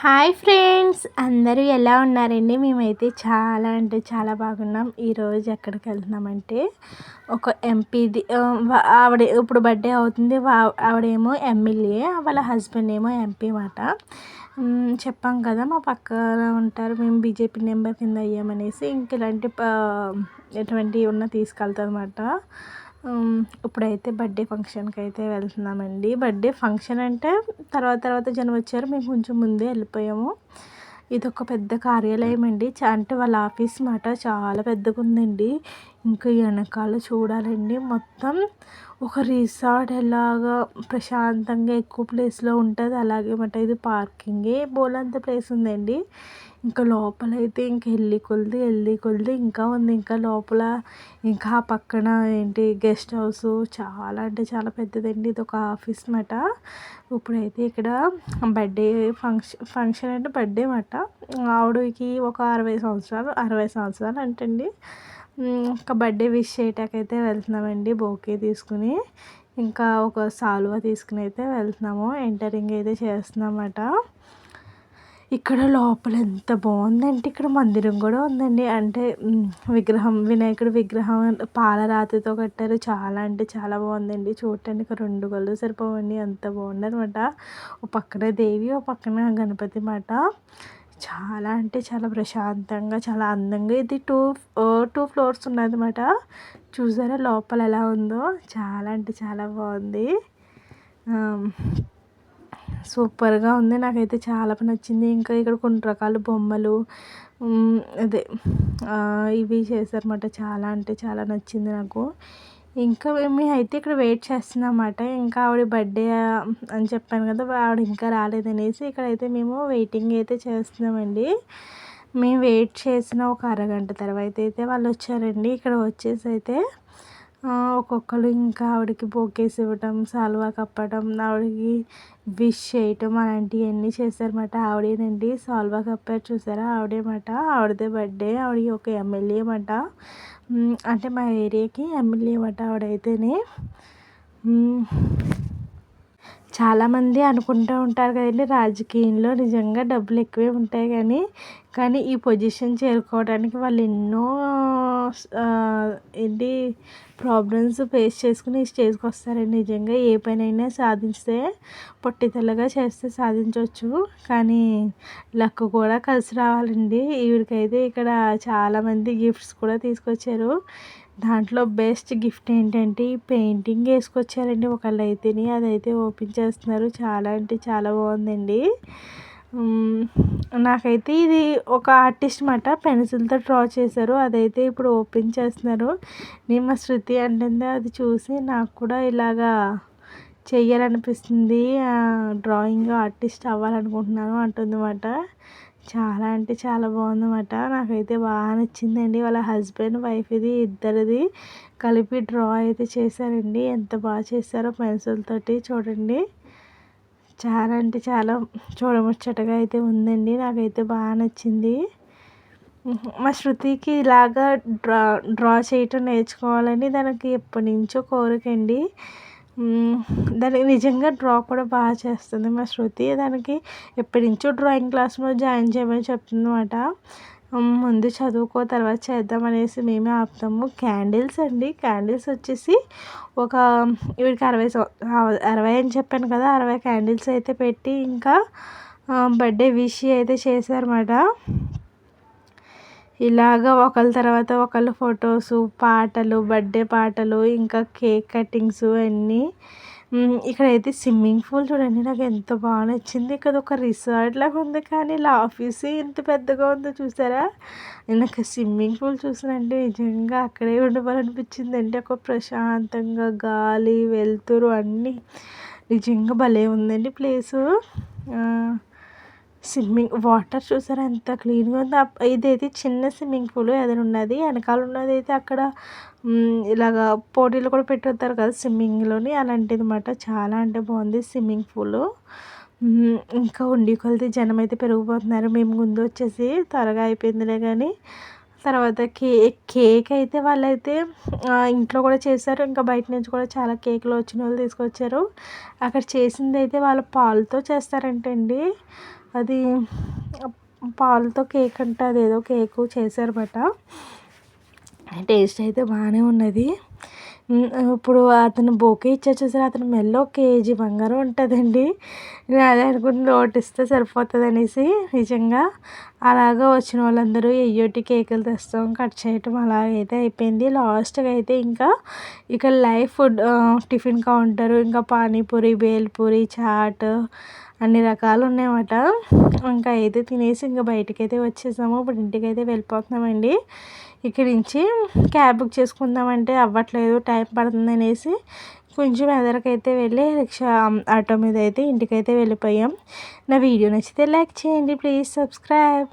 Hi friends అందరూ ఎలా ఉన్నారండి? మేమైతే చాలా అంటే చాలా బాగున్నాం. ఈరోజు ఎక్కడికి వెళ్తున్నామంటే ఒక ఎంపీది ఆవిడ ఇప్పుడు బర్త్డే అవుతుంది. ఆవిడేమో ఎమ్మెల్యే వాళ్ళ హస్బెండ్ ఏమో ఎంపీ మాట చెప్పాం కదా మా పక్కన ఉంటారు. మేము బీజేపీ నెంబర్ కింద అయ్యామనేసి ఇంక ఇలాంటి ఎటువంటివి ఉన్న తీసుకెళ్తారు అనమాట ఇప్పుడైతే బర్త్డే ఫంక్షన్కి అయితే వెళ్తున్నామండి. బర్త్డే ఫంక్షన్ అంటే తర్వాత తర్వాత జనం వచ్చారు మేము కొంచెం ముందే వెళ్ళిపోయాము. ఇది ఒక పెద్ద కార్యాలయం అండి అంటే వాళ్ళ ఆఫీస్ మాట చాలా పెద్దగా ఉందండి ఇంకా వెనకాల చూడాలండి. మొత్తం ఒక రిసార్ట్ ఎలాగా ప్రశాంతంగా ఎక్కువ ప్లేస్లో ఉంటుంది. అలాగే మాట ఇది పార్కింగే బోలంత ప్లేస్ ఉందండి. ఇంకా లోపలైతే ఇంక వెళ్ళి కొలిది వెళ్ళి కొలిది ఇంకా ఉంది. ఇంకా లోపల ఇంకా ఆ పక్కన ఏంటి గెస్ట్ హౌస్ చాలా అంటే చాలా పెద్దదండి. ఇది ఒక ఆఫీస్ మాట. ఇప్పుడైతే ఇక్కడ బర్త్డే ఫంక్షన్ ఫంక్షన్ అంటే బర్త్డే మాట. ఆవిడకి ఒక అరవై సంవత్సరాలు అరవై సంవత్సరాలు అంటండి. ఇంకా బర్త్డే విష్ చేయటాకైతే వెళ్తున్నామండి బోకే తీసుకుని. ఇంకా ఒక సాల్వ తీసుకుని అయితే వెళ్తున్నాము. ఎంటరింగ్ అయితే చేస్తున్నామట. ఇక్కడ లోపల ఎంత బాగుందంటే ఇక్కడ మందిరం కూడా ఉందండి. అంటే విగ్రహం వినాయకుడు విగ్రహం పాలరాతితో కట్టారు. చాలా అంటే చాలా బాగుందండి. చూడటానికి రెండు కళ్ళు సరిపోవండి. అంత బాగుందనమాట ఒక పక్కన దేవి ఒక పక్కన గణపతి మాట. చాలా అంటే చాలా ప్రశాంతంగా చాలా అందంగా. ఇది టూ టూ ఫ్లోర్స్ ఉన్నదన్నమాట. చూసారా లోపల ఎలా ఉందో? చాలా అంటే చాలా బాగుంది. సూపర్గా ఉంది. నాకైతే చాలా నచ్చింది. ఇంకా ఇక్కడ కొన్ని రకాల బొమ్మలు అదే ఇవి చేశారన్నమాట. చాలా అంటే చాలా నచ్చింది నాకు. ఇంకా మేము అయితే ఇక్కడ వెయిట్ చేస్తున్నామన్నమాట ఇంకా ఆవిడ బర్త్డే అని చెప్పాను కదా ఆవిడ ఇంకా రాలేదనేసి ఇక్కడైతే మేము వెయిటింగ్ అయితే చేస్తున్నామండి. మేము వెయిట్ చేసిన ఒక అరగంట తర్వాత అయితే వాళ్ళు వచ్చారండి. ఇక్కడ వచ్చేసి అయితే ఒక్కొక్కరు ఇంకా ఆవిడకి బొకేస్ ఇవ్వటం సాల్వా కప్పటం ఆవిడకి విష్ చేయటం అలాంటివన్నీ చేశారన్నమాట ఆవిడేనండి సాల్వా కప్పారు చూసారా? ఆవిడేమాట. ఆవిడదే బర్త్డే. ఆవిడ ఒక ఎమ్మెల్యే మాట అంటే మా ఏరియాకి ఎమ్మెల్యే మాట ఆవిడైతేనే. చాలామంది అనుకుంటూ ఉంటారు కదండి రాజకీయంలో నిజంగా డబ్బులు ఎక్కువే ఉంటాయి కానీ కానీ ఈ పొజిషన్ చేరుకోవడానికి వాళ్ళు ఎన్నో ఏంటి ప్రాబ్లమ్స్ ఫేస్ చేసుకుని ఈ స్టేజ్కి వస్తారండి. నిజంగా ఏ పనైనా సాధిస్తే పట్టుదలగా చేస్తే సాధించవచ్చు. కానీ లక్ కూడా కలిసి రావాలండి. ఈవిడికైతే ఇక్కడ చాలామంది గిఫ్ట్స్ కూడా తీసుకొచ్చారు. దాంట్లో బెస్ట్ గిఫ్ట్ ఏంటంటే ఈ పెయింటింగ్ వేసుకొచ్చారండి. ఒకళ్ళు అయితేనే అదైతే ఓపెన్ చేస్తున్నారు. చాలా అంటే చాలా బాగుందండి. నాకైతే ఇది ఒక ఆర్టిస్ట్ మాట పెన్సిల్తో డ్రా చేశారు. అదైతే ఇప్పుడు ఓపెన్ చేస్తున్నారు. నేను మా శృతి అంటుంది అది చూసి నాకు కూడా ఇలాగా చెయ్యాలనిపిస్తుంది. Drawing artist అవ్వాలనుకుంటున్నాను అంటుందన్నమాట. చాలా అంటే చాలా బాగుందన్నమాట. నాకైతే బాగా నచ్చిందండి. వాళ్ళ హస్బెండ్ వైఫ్ ఇది ఇద్దరిది కలిపి డ్రా అయితే చేశారండి. ఎంత బాగా చేశారో పెన్సిల్ తోటి చూడండి. చాలా అంటే చాలా చూడముచ్చటగా అయితే ఉందండి. నాకైతే బాగా నచ్చింది. మా శృతికి ఇలాగా డ్రా డ్రా చేయటం నేర్చుకోవాలని దానికి ఎప్పటి నుంచో కోరికండి దానికి నిజంగా డ్రా కూడా బాగా చేస్తుంది మా శృతి. దానికి ఎప్పటి నుంచో డ్రాయింగ్ క్లాస్లో జాయిన్ చేయమని చెప్తుందన్నమాట. ముందు చదువుకో తర్వాత చేద్దాం అనేసి మేమే ఆపుతాము. క్యాండిల్స్ అండి. క్యాండిల్స్ వచ్చేసి ఒక వీడికి అరవై అరవై అని చెప్పాను కదా అరవై క్యాండిల్స్ అయితే పెట్టి ఇంకా బర్త్డే విష్ అయితే చేశారన్నమాట. ఇలాగ ఒకళ్ళ తర్వాత ఒకళ్ళు ఫొటోసు పాటలు బర్త్డే పాటలు ఇంకా కేక్ కటింగ్స్ అన్నీ. ఇక్కడైతే స్విమ్మింగ్ పూల్ చూడండి నాకు ఎంత బాగా నచ్చింది. ఇక్కడ ఒక రిసార్ట్ లాగా ఉంది కానీ ఇలా ఆఫీస్ ఎంత పెద్దగా ఉందో చూసారా? నాకు స్విమ్మింగ్ పూల్ చూసినంటే నిజంగా అక్కడే ఉండవాలనిపించింది. అంటే ఒక ప్రశాంతంగా గాలి వెలుతురు అన్నీ. నిజంగా భలే ఉందండి ప్లేసు. స్విమ్మింగ్ వాటర్ చూసారా ఎంత క్లీన్గా ఉందో. ఇదైతే చిన్న స్విమ్మింగ్ పూల్ ఏదైనా ఉన్నది. వెనకాల ఉన్నది అయితే అక్కడ ఇలాగా పోటీలు కూడా పెట్టుతారు కదా స్విమ్మింగ్లోని. అలాంటిది అనమాట చాలా అంటే బాగుంది స్విమ్మింగ్ పూల్. ఇంకా ఉండి కొలిది జనం అయితే పెరిగిపోతున్నారు. మేము ముందు వచ్చేసి త్వరగా అయిపోయిందిలే కానీ తర్వాత కేక్ కేక్ అయితే వాళ్ళైతే ఇంట్లో కూడా చేశారు. ఇంకా బయట నుంచి కూడా చాలా కేకులు వచ్చిన వాళ్ళు తీసుకొచ్చారు. అక్కడ చేసింది అయితే వాళ్ళ పాలతో చేస్తారంటండి. అది పాలతో కేక్ అంట అదేదో కేకు చేశారన్నమాట. టేస్ట్ అయితే బాగానే ఉన్నది. ఇప్పుడు అతను బోకే ఇచ్చారు అతను మెల్లో కేజీ బంగారం ఉంటుందండి. నేను అదే అనుకుంటున్నా ఒకటి ఇస్తే సరిపోతుంది అనేసి నిజంగా. అలాగా వచ్చిన వాళ్ళందరూ ఎయ్యోటి కేకులు తెస్తాం కట్ చేయటం అలాగైతే అయిపోయింది. లాస్ట్గా అయితే ఇంకా ఇక్కడ లైవ్ ఫుడ్ టిఫిన్ కౌంటర్ ఇంకా పానీపూరి బేల్పూరి చాట్ అన్ని రకాలు ఉన్నాయన్నమాట. ఇంకా అయితే తినేసి ఇంకా బయటకి అయితే వచ్చేసాము. ఇప్పుడు ఇంటికి అయితే వెళ్ళిపోతున్నామండి. ఇక్కడి నుంచి క్యాబ్ బుక్ చేసుకుందామంటే అవ్వట్లేదు టైం పడుతుంది అనేసి కొంచెం అయితే వెళ్ళి రిక్షా ఆటో మీద అయితే ఇంటికైతే వెళ్ళిపోయాం. నా వీడియో నచ్చితే లైక్ చేయండి ప్లీజ్ సబ్స్క్రైబ్.